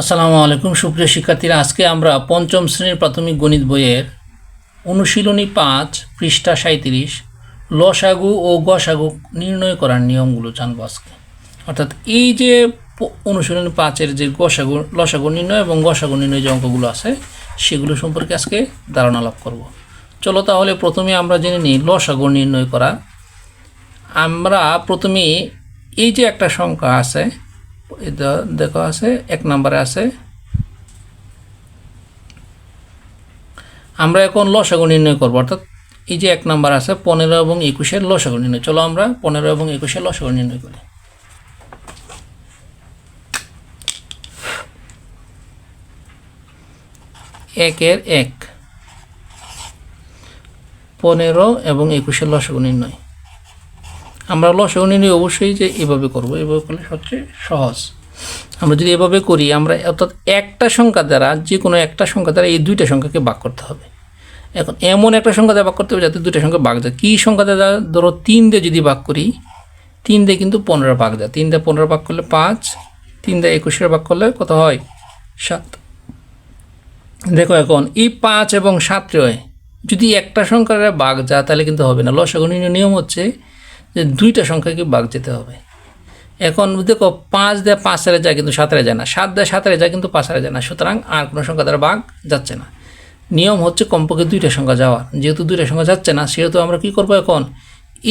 আসসালামু আলাইকুম। সুপ্রিয় শিক্ষার্থীরা, আজকে আমরা পঞ্চম শ্রেণির প্রাথমিক গণিত বইয়ের অনুশীলনী পাঁচ, পৃষ্ঠা সাঁত্রিশ লসাগু ও গসাগু নির্ণয় করার নিয়মগুলো জানব আজকে। অর্থাৎ এই যে অনুশীলনী পাঁচের যে গসাগু, লসাগু নির্ণয় এবং গসাগু নির্ণয় যে অঙ্কগুলো আছে, সেগুলো সম্পর্কে আজকে ধারণা লাভ করব। চলো তাহলে প্রথমে আমরা জেনে নিই লসাগু নির্ণয় করা। আমরা প্রথমে এই যে একটা সংখ্যা আছে এটা দেখো আছে, এক নম্বরে আছে। আমরা এখন লসাগু নির্ণয় করব, অর্থাৎ এই যে এক নাম্বার আছে, পনেরো এবং একুশের লসাগু নির্ণয়। চলো আমরা পনেরো এবং একুশের লসাগু নির্ণয় করি। একের এক। পনেরো এবং একুশের লসাগু নির্ণয়। আমরা লসাগু নির্ণয় অবশ্যই যে এভাবে করব, এভাবে করলে সবচেয়ে সহজ। আমরা যদি এভাবে করি, আমরা অর্থাৎ একটা সংখ্যা দ্বারা যে কোনো একটা সংখ্যা দ্বারা এই দুইটা সংখ্যাকে ভাগ করতে হবে। এখন এমন একটা সংখ্যা দ্বারা ভাগ করতে হবে যাতে দুইটা সংখ্যা ভাগ যায়। কী সংখ্যা দ্বারা? ধরো তিন দিয়ে যদি ভাগ করি, তিন দিয়ে কিন্তু পনেরো ভাগ যায়। তিন দিয়ে পনেরো ভাগ করলে পাঁচ, তিন দিয়ে একুশের ভাগ করলে কত হয়? সাত। দেখো এখন, এই পাঁচ এবং সাতরে যদি একটা সংখ্যার ভাগ যায়, তাহলে কিন্তু হবে না। লসাগু নির্ণয় নিয়ম হচ্ছে যে দুইটা সংখ্যাকে ভাগ যেতে হবে। এখন দেখো পাঁচ দেয় পাঁচ হারে যায় কিন্তু সাত হারে যায় না। সাত দেয় সাত হারে যায় কিন্তু পাঁচ হারে যায় না। সুতরাং আর কোনো সংখ্যা দ্বারা বাঘ যাচ্ছে না। নিয়ম হচ্ছে কমপক্ষে দুইটা সংখ্যা যাওয়ার। যেহেতু দুইটা সংখ্যা যাচ্ছে না, সেহেতু আমরা কি করব এখন?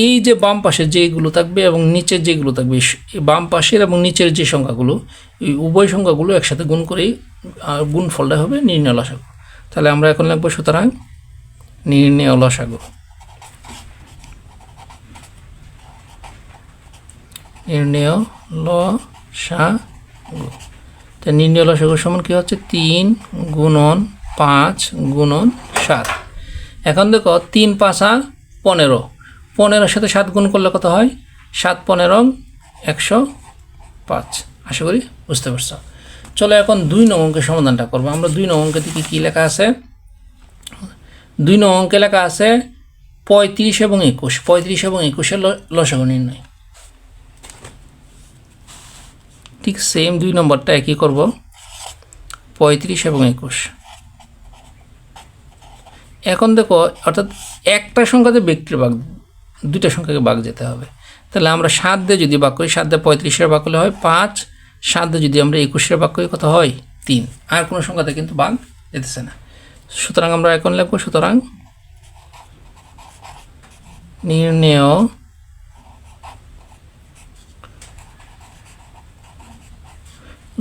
এই যে বাম পাশে যেগুলো থাকবে এবং নিচের যেগুলো থাকবে বাম পাশের এবং নিচের যে সংখ্যাগুলো, এই উভয় সংখ্যাগুলো একসাথে গুণ করেই গুণ ফলটা হবে নির্ণয় লসাগু। তাহলে আমরা এখন লাগবো সুতরাং নির্ণয় লসাগু। নির্ণয় লসাগু তো নির্ণয় লসাগু সমান কী হচ্ছে? তিন গুণন পাঁচ গুণন সাত। এখন দেখো, তিন পাঁচা পনেরো। পনেরোর সাথে সাত গুণ করলে কত হয়? সাত পনেরো একশো পাঁচ। আশা করি বুঝতে পারছ। চলো এখন দুই নং অঙ্কের সমাধানটা করব। আমরা দুই নং অঙ্কে থেকে কী লেখা আছে? দুই নং অঙ্কে লেখা আছে পঁয়ত্রিশ এবং একুশ। পঁয়ত্রিশ এবং একুশের লসাগু নির্ণয়। ঠিক সেম দুই নম্বরটা একই করব। পঁয়ত্রিশ এবং একুশ। এখন দেখো, অর্থাৎ একটা সংখ্যাতে ব্যক্তির ভাগ, দুইটা সংখ্যাকে ভাগ যেতে হবে। তাহলে আমরা সাত দিয়ে যদি ভাগ করি, সাত দিয়ে পঁয়ত্রিশের ভাগ করলে হয় পাঁচ, সাত দিয়ে যদি আমরা একুশের ভাগ করি, কত হয়? তিন। আর কোনো সংখ্যাতে কিন্তু ভাগ যেতেছে না। সুতরাং আমরা এখন লিখব, সুতরাং নির্ণেয়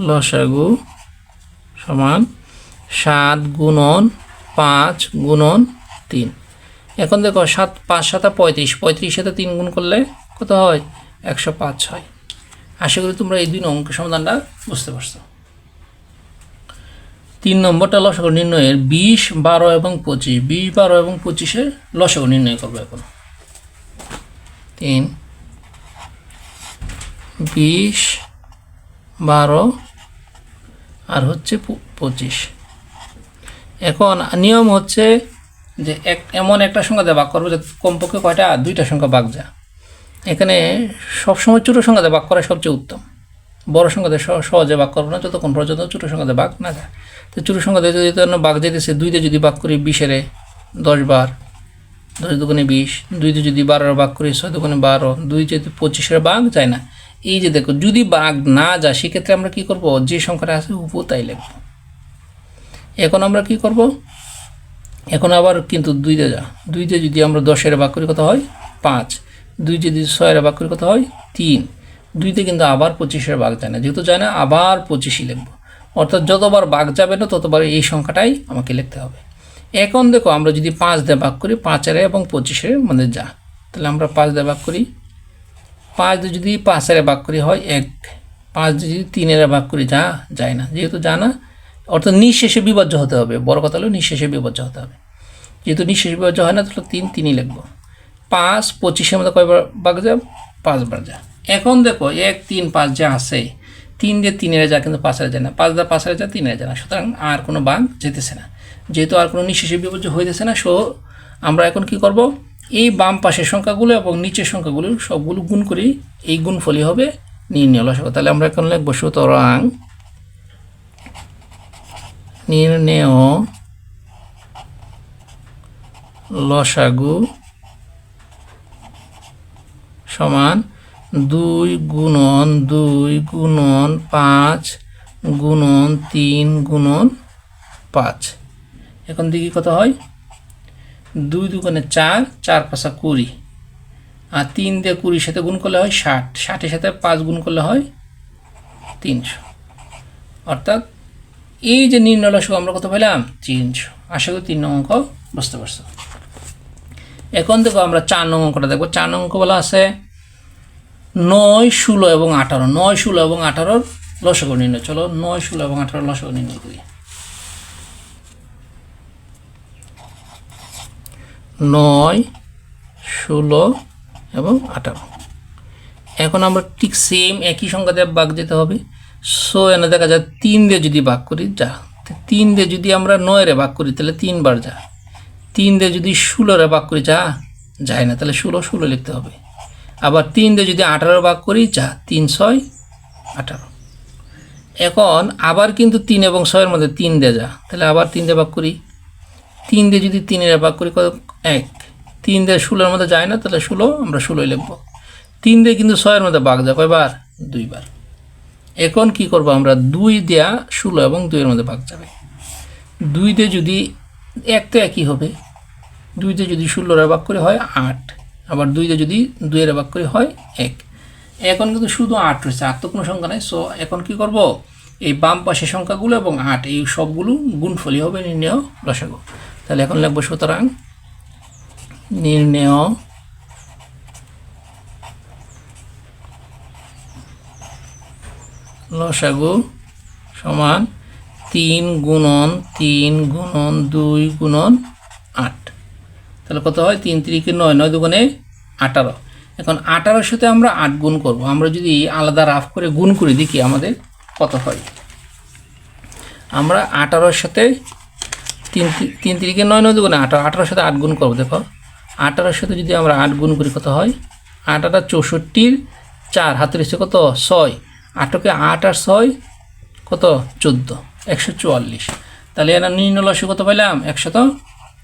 লসাগু সমান সাত গুণন পাঁচ গুণন তিন। এখন দেখো সাত, পাঁচ, সাতা পঁয়ত্রিশ। পঁয়ত্রিশ সাথে তিন গুণ করলে কত হয়? একশো পাঁচ হয়। আশা করি তোমরা এই দুই অঙ্কের সমাধানটা বুঝতে পারছ। তিন নম্বরটা লসাগু নির্ণয়ের বিশ, বারো এবং পঁচিশ। বিশ, বারো এবং পঁচিশের লসাগু নির্ণয় করব এখন। তিন, বিশ, বারো আর হচ্ছে পঁচিশ। এখন নিয়ম হচ্ছে যে এক, এমন একটা সংখ্যা দিয়ে ভাগ করব যে কমপক্ষে কয়টা, দুইটা সংখ্যা ভাগ যা এখানে সবসময় ছোটো সংখ্যা দিয়ে ভাগ করা সবচেয়ে উত্তম। বড় সংখ্যা দিয়ে সহ- সহজে ভাগ করব না, যতক্ষণ পর্যন্ত ছোটো সংখ্যা দিয়ে ভাগ না যায়। তো ছোটো সংখ্যা দিয়ে যদি ভাগ যেতেছে দুই দিয়ে যদি ভাগ করি বিশেরে দশ বার, দশ দুগুণে বিশ দুইতে যদি বারোর ভাগ করি ছয় দুগুণে বারো, দুই যদি পঁচিশের ভাগ যায় না এই যে দেখো, যদি বাঘ না যায়, সেক্ষেত্রে আমরা কি করব? যে সংখ্যাটা আছে, উপর তাই লিখব। এখন আমরা কি করব? এখন আবার কিন্তু দুই দিয়ে যা। দুই দিয়ে যদি আমরা দশের ভাগ করি কত হয়, পাঁচ। দুই যদি ছয়ের ভাগ করি কত হয়, তিন। দুইতে কিন্তু আবার পঁচিশের ভাগ যায় না। যেহেতু যায় না, আবার পঁচিশই লিখব। অর্থাৎ যতবার বাঘ যাবে না, ততবার এই সংখ্যাটাই আমাকে লিখতে হবে। এখন দেখো, আমরা যদি পাঁচ দিয়ে ভাগ করি, পাঁচের এবং পঁচিশের মানে যা। তাহলে আমরা পাঁচ দিয়ে ভাগ করি পাঁচ দিয়ে যদি পাঁচের ভাগ করি হয় এক। পাঁচ দিয়ে যদি তিনের ভাগ করি, যা যায় না। যেহেতু জানা অর্থাৎ নিঃশেষে বিভাজ্য হতে হবে। বড় কথা হলো নিঃশেষে বিভাজ্য হতে হবে। যেহেতু নিঃশেষে বিভাজ্য হয় না, তাহলে তিন তিনই লিখব। পাঁচ পঁচিশের মধ্যে কয়বার ভাগ যা? পাঁচবার যা। এখন দেখো, এক, তিন, পাঁচ যা আছে, তিন দিয়ে তিনের যা, কিন্তু পাঁচের যায় না। পাঁচ দিয়ে পাঁচের যা, তিনের যায় না। সুতরাং আর কোনো ভাগ যেতেছে না। যেহেতু আর কোনো নিঃশেষে বিভাজ্য হইতেছে না, সো আমরা এখন কি করব? এই বাম পাশের সংখ্যাগুলো এবং নিচের সংখ্যাগুলো সবগুলো গুণ করি এই গুণফলই হবে নির্ণয় লসাগু তাহলে আমরা এখন লিখব সুতরাং নির্ণেয় লসাগু সমান দুই গুণন দুই গুণন পাঁচ গুণন তিন গুণন পাঁচ। এখন দেখি কত হয়? দুই দুগুণে চার চার পাঁচা কুড়ি। আর তিন দিয়ে কুড়ির সাথে গুণ করলে হয় ষাট। ষাটের সাথে পাঁচ গুণ করলে হয় তিনশো। অর্থাৎ এই যে নির্ণয় লসক আমরা কত পেলাম? তিনশো। আশা করি তিন অঙ্ক বুঝতে পারছ। এখন দেখো আমরা চার নং অঙ্কটা দেখব। চার অঙ্ক বলা আছে নয়, ষোলো এবং আঠারো। নয়, ষোলো এবং আঠারোর লসক নির্ণয়। চলো নয়, ষোলো এবং আঠারো লসক নির্ণয় করি। নয়, ষোলো এবং আঠারো। এখন আমরা ঠিক সেম একই সংখ্যা দিয়ে বাঘ যেতে হবে। সো এনে দেখা যায় তিন দিয়ে যদি ভাগ করি, যা। তিন দিয়ে যদি আমরা নয়রে ভাগ করি, তাহলে তিনবার যা। তিন দিয়ে যদি ষোলোরে ভাগ করি, যা? যায় না, তাহলে ষোলো ষোলো লিখতে হবে। আবার তিন দিয়ে যদি আঠারো ভাগ করি, যা? তিন, ছয়, আঠারো। এখন আবার কিন্তু তিন এবং ছয়ের মধ্যে তিন দিয়ে যা। তাহলে আবার তিন দিয়ে ভাগ করি। তিন দিয়ে যদি তিনের ভাগ করি, কত? এক। তিন দিয়ে ষোলোর মধ্যে যায় না, তাহলে ষোলো আমরা ষোলোই লিখব। তিন দিয়ে কিন্তু ছয়ের মধ্যে ভাগ যায়। কয়বার? দুইবার। এখন কি করব আমরা? দুই দেয়া ষোলো এবং দুইয়ের মধ্যে ভাগ যাবে। দুই দিয়ে যদি এক তো একই হবে। দুই দিয়ে যদি ষোলোর ভাগ করে হয় আট। আবার দুই দিয়ে যদি দুইয়ের ভাগ করে হয় এক। এখন কিন্তু শুধু আট রয়েছে, আর তো কোনো সংখ্যা নাই। সো এখন কি করব? এই বাম পাশের সংখ্যাগুলো এবং আট, এই সবগুলো গুণফলই হবে নির্ণেয় লসাগু তাহলে এখন লিখব সুতরাং নির্ণেয় লসাগু সমান তিন গুণন তিন গুণন দুই গুণন আট। তাহলে কত হয়? তিন তিরিকে নয় নয় দুগুণে আঠারো। এখন আঠারোর সাথে আমরা আট গুণ করব। আমরা যদি আলাদা রাফ করে গুণ করি, দেখি আমাদের কত হয়। আমরা আঠারোর সাথে তিন তিন তিরিকে নয় নয় দুগুণে আঠারো। আঠারোর সাথে আট গুণ করব, দেখো। আঠারোর সাথে যদি আমরা আট গুণ করি, কত হয়? আট আটা চৌষট্টির চার, হাতের এসে কত? ছয়। আটকে আট আর ছয় কত? চোদ্দ। একশো চুয়াল্লিশ। তাহলে এরা নিম্ন লসে কত পাইলাম? একশত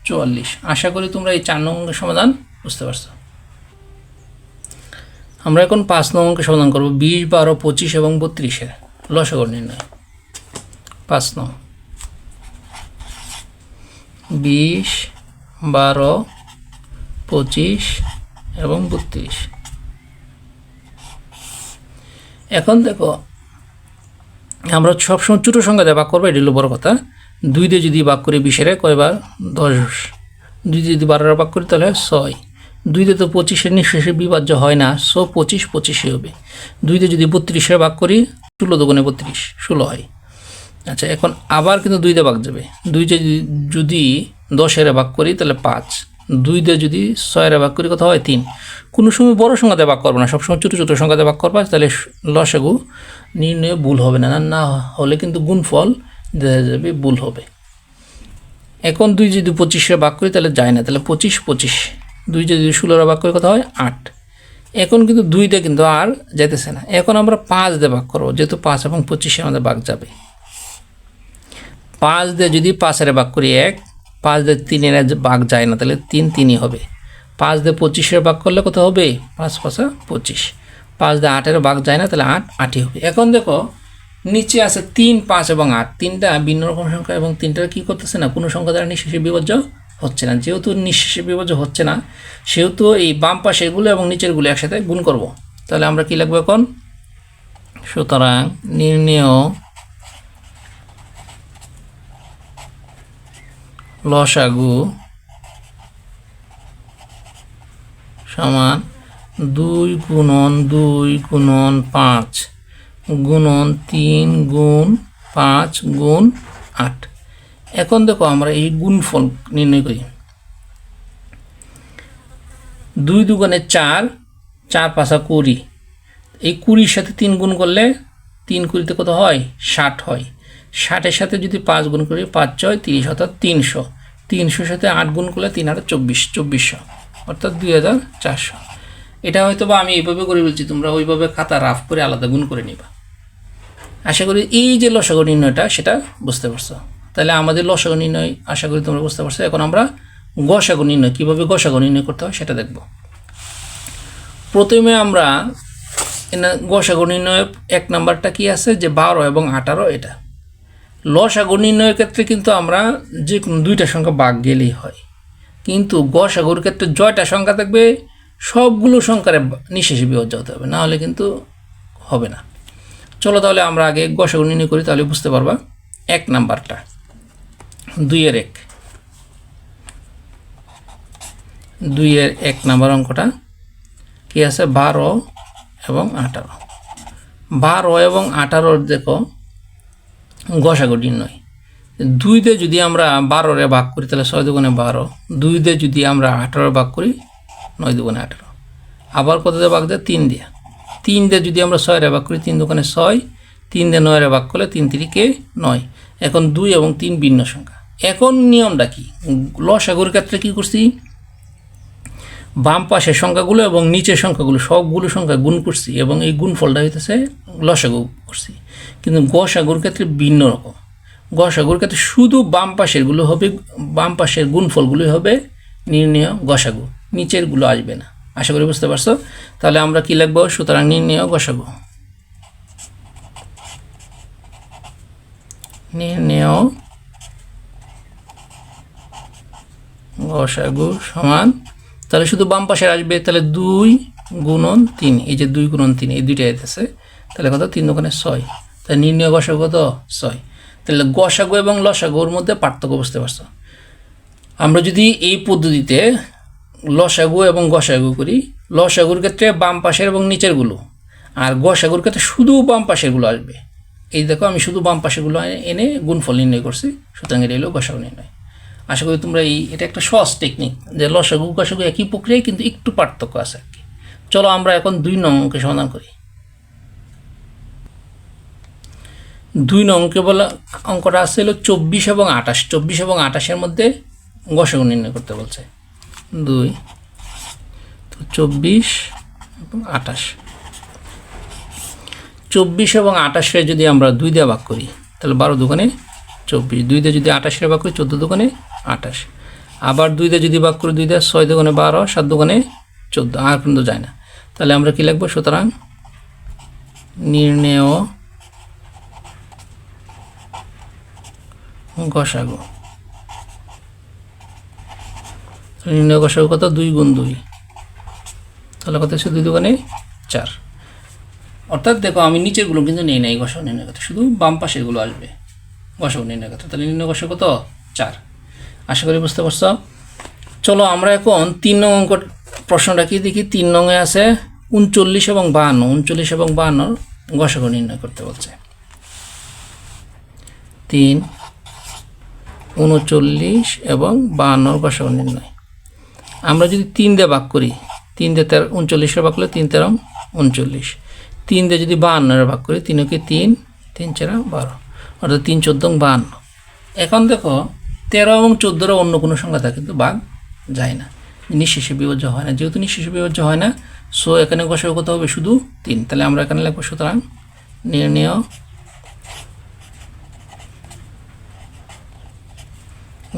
চুয়াল্লিশ। আশা করি তোমরা এই চার নং অঙ্কের সমাধান বুঝতে পারছ। আমরা এখন পাঁচ নং অঙ্কের সমাধান করব। বিশ, বারো, পঁচিশ এবং বত্রিশের লসগর নির্ণয়। পাঁচ নং। বিশ, বারো, পঁচিশ এবং বত্রিশ। এখন দেখো, আমরা সবসময় ছোটো সংখ্যা দিয়ে ভাগ করব, এটি হলো বড় কথা। দুই দিয়ে যদি ভাগ করি বিশের কয়বার? দশ। দুই দিয়ে যদি বারোটা ভাগ করি তাহলে ছয়। দুই দিয়ে তো পঁচিশের নিঃশেষে বিভাজ্য হয় না সো পঁচিশ পঁচিশে হবে। দুই দিয়ে যদি বত্রিশে ভাগ করি, ষোলো দোকানে বত্রিশ, ষোলো হয়। আচ্ছা এখন আবার কিন্তু দুই দিয়ে ভাগ যাবে। দুই দিয়ে যদি- দশের ভাগ করি, তাহলে পাঁচ। দুই দিয়ে যদি ছয়ের ভাগ করি কথা হয়? তিন। কোনো সময় বড় সংখ্যাতে ভাগ করব না। সবসময় ছোটো ছোটো সংখ্যাতে ভাগ করবা, তাহলে লসাগু নির্ণয়ে ভুল হবে না। না না হলে কিন্তু গুণফল দেখা যাবে ভুল হবে। এখন দুই যদি পঁচিশে ভাগ করি, তাহলে যায় না। তাহলে পঁচিশ পঁচিশ। দুই যদি ষোলোরা ভাগ করি কথা হয়? আট। এখন কিন্তু দুইটা কিন্তু আর যেতেছে না। এখন আমরা পাঁচ দিয়ে ভাগ করব, যেহেতু পাঁচ এবং পঁচিশে আমাদের ভাগ যাবে। পাঁচ দিয়ে যদি পাঁচের ভাগ করি এক, পাঁচ দিয়ে তিনের ভাগ যায় না, তাহলে তিন তিনই হবে। পাঁচ দিয়ে পঁচিশের ভাগ করলে কত হবে? পাঁচ পাঁচা পঁচিশ। পাঁচ দিয়ে আটের ভাগ যায় না, তাহলে আট, আটই হবে। এখন দেখো, নিচে আছে তিন, পাঁচ এবং আট। তিনটা ভিন্ন রকম সংখ্যা এবং তিনটা কি করতেছে না? কোনো সংখ্যা দ্বারা নিঃশেষে বিভাজ্য হচ্ছে না। যেহেতু নিঃশেষে বিভাজ্য হচ্ছে না, সেহেতু এই বাম পাশেরগুলো এবং নিচেরগুলো একসাথে গুণ করব। তাহলে আমরা কি লিখব এখন? সুতরাং নির্ণেয় লসাগু সমান দুই গুণন দুই গুণন পাঁচ গুণন তিন গুণ পাঁচ গুণ আট। এখন দেখো আমরা এই গুণফল নির্ণয় করি। দুই দুগুণে চার চার পাঁচা কুড়ি। এই কুড়ির সাথে তিন গুণ করলে তিন কুড়িতে কত হয়? ষাট হয়। ষাটের সাথে যদি পাঁচ গুণ করি, পাঁচ ছয়, তিরিশ অর্থাৎ তিনশো। তিনশোর সাথে আট গুণ করলে তিন হাজার চব্বিশ, চব্বিশশো, অর্থাৎ দুই হাজার চারশো। এটা হয়তো বা আমি এইভাবে করে বলছি, তোমরা ওইভাবে খাতা রাফ করে আলাদা গুণ করে নিবা। আশা করি এই যে লসাগু নির্ণয়টা, সেটা বুঝতে পারছ। তাহলে আমাদের লসাগু নির্ণয়, আশা করি তোমরা বুঝতে পারছ। এখন আমরা গসাগু নির্ণয়, কীভাবে গসাগু নির্ণয় করতে হয় সেটা দেখব। প্রথমে আমরা গসাগু নির্ণয়ের এক নাম্বারটা কি আছে? যে বারো এবং আঠারো, এটা। লসাগু নির্ণয়ের ক্ষেত্রে কিন্তু আমরা যে কোনো দুইটা সংখ্যা বাঘ গেলেই হয়। কিন্তু গসাগুর ক্ষেত্রে জয়টা সংখ্যা থাকবে, সবগুলো সংখ্যারে নিঃশেষে বিয়োজ্য হতে হবে, না হলে কিন্তু হবে না। চলো তাহলে আমরা আগে গসাগু নির্ণয় করি, তাহলে বুঝতে পারবা এক নাম্বারটা। দুইয়ের এক। দুইয়ের এক নাম্বার অঙ্কটা কি আছে? বারো এবং আঠারো। বারো এবং আঠারোর দেখো গসাগু নয়। দুই দিয়ে যদি আমরা বারোরে ভাগ করি, তাহলে ছয় দুগুণে বারো। দুই দিয়ে যদি আমরা আঠারো ভাগ করি, নয় দুগুণে আঠারো। আবার কত দিয়ে ভাগ দেয়? তিন দিয়ে। তিন দিয়ে যদি আমরা ছয়রে ভাগ করি, তিন দোকানে ছয়। তিন দিয়ে নয়রে ভাগ করলে তিন তিরিকে নয়। এখন দুই এবং তিন ভিন্ন সংখ্যা। এখন নিয়মটা কি? লসাগুর ক্ষেত্রে কী করছি? বাম পাশের সংখ্যাগুলো এবং নিচের সংখ্যাগুলো, সবগুলো সংখ্যা গুণ করছি এবং এই গুণফলটা হইতেছে লসাগু করছি। কিন্তু গসাগুর ক্ষেত্রে ভিন্ন রকম। গসাগুর ক্ষেত্রে শুধু বাম পাশেরগুলো হবে, বাম পাশের গুণফলগুলোই হবে নির্ণয় গসাগু নিচেরগুলো আসবে না। আশা করি বুঝতে পারছ? তাহলে আমরা কি লিখব? সুতরাং নির্ণয় গসাগু নির্ণয় গসাগু সমান, তাহলে শুধু বাম পাশে আসবে, তাহলে দুই গুণন তিন। এই যে দুই গুণন তিন, এই দুইটা আছে তাহলে কত তিন দোকানে ছয়। তাহলে নির্ণয় গসাগু কত ছয়। তাহলে গসাগু এবং লসাগুর মধ্যে পার্থক্য বুঝতে পারছ? আমরা যদি এই পদ্ধতিতে লসাগু এবং গসাগু করি, লসাগুর ক্ষেত্রে বাম পাশের এবং নিচেরগুলো আর গসাগুর ক্ষেত্রে শুধু বাম পাশেরগুলো আসবে। এই দেখো, আমি শুধু বাম পাশেরগুলো এনে গুণফল নির্ণয় করছি, সুতরাং এটা হলো গসাগু নির্ণয়। আশা করি তোমরা এই, এটা একটা সহজ টেকনিক যে লসাগু, গসাগু একই প্রক্রিয়ায় কিন্তু একটু পার্থক্য আছে আর কি। চলো আমরা এখন দুই নং অঙ্কের সমাধান করি। দুই নং বলা অঙ্কটা আসছে হলো চব্বিশ এবং আঠাশ। চব্বিশ এবং আঠাশের মধ্যে গসাগু নির্ণয় করতে বলছে। দুই। তো চব্বিশ এবং আঠাশ। চব্বিশ এবং আঠাশে যদি আমরা দুই দিয়ে ভাগ করি, তাহলে বারো দোকানে চব্বিশ। দুই দিয়ে যদি আঠাশের ভাগ করি, চোদ্দ দোকানে আঠাশ। আবার দুই দিয়ে যদি ভাগ করি, দুই দিয়ে ছয় দোকানে বারো, সাত দোকানে চোদ্দ। আর পর্যন্ত যায় না। তাহলে আমরা কী লিখব? সুতরাং নির্ণেয় গসাগু। নির্ণয় গসাগু কত? দুই গুণ দুই। তাহলে কত হচ্ছে? দুই দোকানে চার। অর্থাৎ দেখো, আমি নিচেরগুলো কিন্তু নেই নাই, গসাগু নির্ণয় কথা শুধু বাম পাশেরগুলো আসবে, গসাগু নির্ণয় কথা তাহলে নির্ণয় গসাগু কত? চার। আশা করি বুঝতে পারছ? চলো আমরা এখন তিন নং অঙ্ক প্রশ্নটা কি দেখি? তিন নঙে আছে উনচল্লিশ এবং বাহান্ন। উনচল্লিশ এবং বাহান্নর গসাগু নির্ণয় করতে বলছে। তিন উনচল্লিশ এবং বাহান্নর গসাগু নির্ণয় আমরা যদি তিন দিয়ে ভাগ করি, তিন দিয়ে তেরো, উনচল্লিশের ভাগ করলে তিন, তেরো, উনচল্লিশ। তিন দিয়ে যদি বাহান্নের ভাগ করি তিনকে তিন তিন চারা বারো। অর্থাৎ তিন চোদ্দ বাহান্ন। এখন দেখো, তেরো এবং চোদ্দোরও অন্য কোনো সংখ্যা থাকে কিন্তু ভাগ যায় না। নিঃশেষে বিভাজ্য হয় না। যেহেতু নিঃশেষে বিভাজ্য হয় না সো এখানে গসাগু কত হবে শুধু তিন। তাহলে আমরা এখানে লিখব সুতরাং নির্ণয়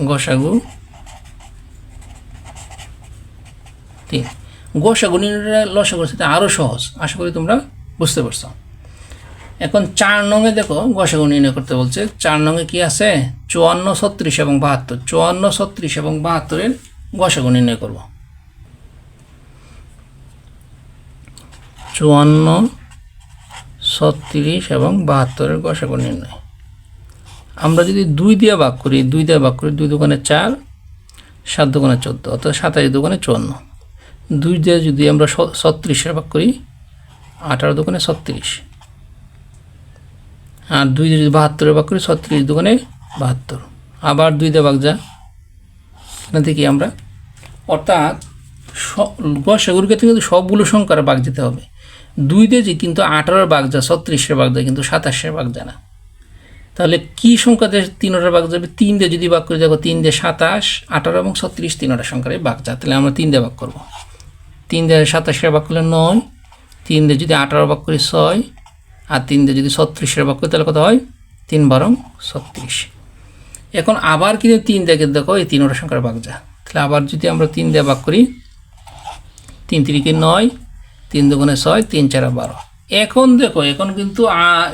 গসাগু। তিন। গসাগু নির্ণয় লসাগুর সাথে আরও সহজ, আশা করি তোমরা বুঝতে পারছ। এখন চার নঙে দেখো, গসাগু নির্ণয় করতে বলছে, চার নঙে কি আছে? চুয়ান্ন, ছত্রিশ এবং বাহাত্তর। চুয়ান্ন, ছত্রিশ এবং বাহাত্তরের গসাগু নির্ণয় করব। চুয়ান্ন, ছত্রিশ এবং বাহাত্তরের গসাগু নির্ণয়। আমরা যদি দুই দিয়ে ভাগ করি, দুই দিয়ে ভাগ করি, দুই দোকানে চার, সাত দোকানে চোদ্দ, অর্থাৎ সাতাশ দোকানে চুয়ান্ন। দুই দিয়ে যদি আমরা ছত্রিশের ভাগ করি, আঠারো দোকানে ছত্রিশ। আর দুই দিয়ে যদি বাহাত্তরের ভাগ করি, ছত্রিশ দোকানে বাহাত্তর। আবার দুই দিয়ে ভাগ যা, এখান থেকে আমরা। অর্থাৎ গসাগুর ক্ষেত্রে কিন্তু সবগুলো সংখ্যার ভাগ যেতে হবে। দুই দিয়ে কিন্তু আঠারোর ভাগ যা, ছত্রিশের ভাগ যায় কিন্তু সাতাশের ভাগ যায় না। তাহলে কি সংখ্যাতে তিনটার ভাগ যাবে? তিন দিয়ে যদি ভাগ করে, দেখো তিন দিয়ে সাতাশ, আঠারো এবং ছত্রিশ তিনটা সংখ্যার ভাগ যায় তাহলে আমরা তিন দিয়ে ভাগ করব। তিন দিয়ে সাতাশের ভাগ করলে নয়, তিন দিয়ে যদি আঠারো ভাগ করি ছয়, আর তিন দিয়ে যদি ছত্রিশের ভাগ করি, তাহলে কত হয়? তিন বারং ছত্রিশ। এখন আবার কিন্তু তিন দেখে দেখো, এই তিন ওটা সংখ্যার ভাগ যা। তাহলে আবার যদি আমরা তিন দিয়ে ভাগ করি, তিন তিরিকে নয়, তিন দুগুণে ছয়, তিন চারা বারো। এখন দেখো, এখন কিন্তু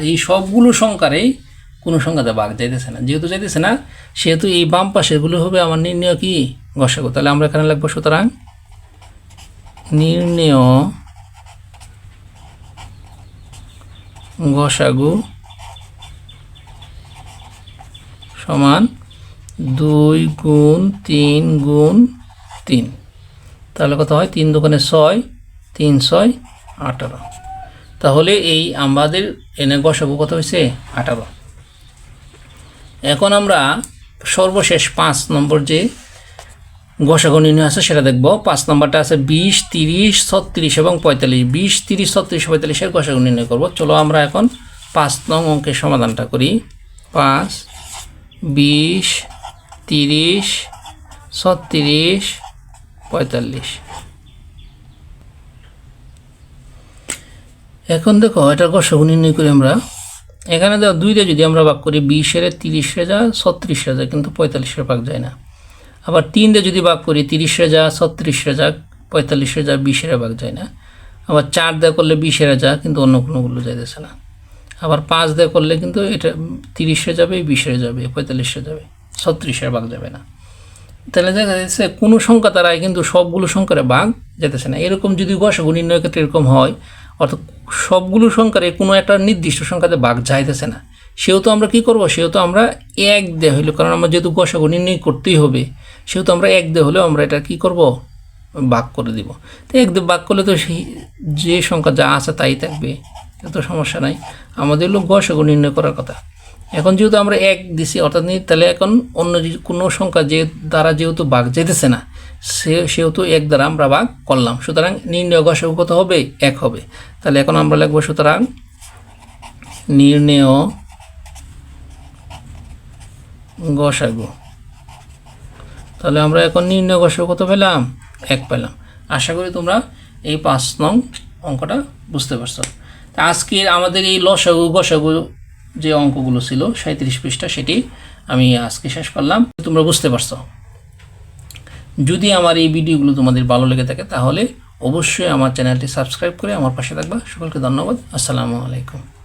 এই সবগুলো সংখ্যারেই কোনো সংখ্যাতে বাঘ যাইতেছে না। যেহেতু যাইতেছে না, সেহেতু এই বাম পাশেগুলো হবে, আমার নির্ণয় কি? গসাগু তাহলে আমরা এখানে লাগবো সুতরাং নির্ণয় গসাগু সমান দুই গুণ তিন গুণ তিন। তাহলে কত হয়? তিন দোকানে ছয়, তিন ছয়, আঠারো। তাহলে এই আমাদের এনে গসাগু কত হয়েছে? আঠারো। এখন আমরা সর্বশেষ পাঁচ নম্বর যে গসাগু আছে, সেটা দেখব। পাঁচ নম্বরটা আছে বিশ, তিরিশ, ছত্রিশ এবং পঁয়তাল্লিশ। বিশ, তিরিশ, ছত্রিশ, পঁয়তাল্লিশের গসাগু নির্ণয় করব। চলো আমরা এখন পাঁচ নং অঙ্কের সমাধানটা করি। পাঁচ, বিশ, তিরিশ, ছত্রিশ, পঁয়তাল্লিশ। এখন দেখো, এটা গসাগু নির্ণয় করি আমরা। এখানে দেখো দুইটা যদি আমরা ভাগ করি বিশ বিশের তিরিশ রেজা ছত্রিশ রেজা কিন্তু পঁয়তাল্লিশের ভাগ যায় না। আবার তিন দিয়ে যদি ভাগ করি তিরিশ রেজা ছত্রিশ রেজা পঁয়তাল্লিশ রেজা বিশের ভাগ যায় না। আবার চার দিয়ে করলে বিশের যা কিন্তু অন্য কোনোগুলো যাইতেছে না। আবার পাঁচ দিয়ে করলে কিন্তু এটা তিরিশে যাবে বিশে যাবে পঁয়তাল্লিশে যাবে, ছত্রিশের ভাগ যাবে না। তাহলে দেখা যাচ্ছে কোনো সংখ্যা তারাই কিন্তু সবগুলো সংখ্যার ভাগ যেতেছে না। এরকম যদি গসাগু নির্ণয় ক্ষেত্রে এরকম হয়, অর্থাৎ সবগুলো সংখ্যারে কোনো একটা নির্দিষ্ট সংখ্যাতে বাঘ যাইতেছে না। সেহেতু আমরা কি করব? সেহেতু আমরা এক দে হইল, কারণ আমরা যেহেতু গসাগু নির্ণয় করতেই হবে, সেহেতু আমরা এক দে হলেও আমরা এটা কি করব? ভাগ করে দিব। তো এক দে ভাগ করলে তো সেই যে সংখ্যা যা আছে তাই থাকবে তো সমস্যা নাই। আমাদের হলো গসাগু নির্ণয় করার কথা। এখন যেহেতু আমরা এক দিছি, অর্থাৎ তাহলে এখন অন্য কোনো সংখ্যা যে দ্বারা যেহেতু বাঘ যেতেছে না সে সেহেতু এক দ্বারা আমরা ভাগ করলাম। সুতরাং নির্ণয় গসাগু কত হবে? এক হবে। তাহলে এখন আমরা লিখব, সুতরাং নির্ণয় গসাগু তাহলে আমরা এখন নির্ণয় গসাগু কত পেলাম? এক পেলাম। আশা করি তোমরা এই পাঁচ নং অঙ্কটা বুঝতে পারছ। তা আজকের আমাদের এই লসাগু গসাগু যে অঙ্কগুলো ছিল সাঁত্রিশ পৃষ্ঠা, সেটি আমি আজকে শেষ করলাম। তোমরা বুঝতে পারছ। যদি আমার এই ভিডিওগুলো তোমাদের ভালো লেগে থাকে, তাহলে অবশ্যই আমার চ্যানেলটি সাবস্ক্রাইব করে আমার পাশে থাকবা। সকলকে ধন্যবাদ। আসসালামু আলাইকুম।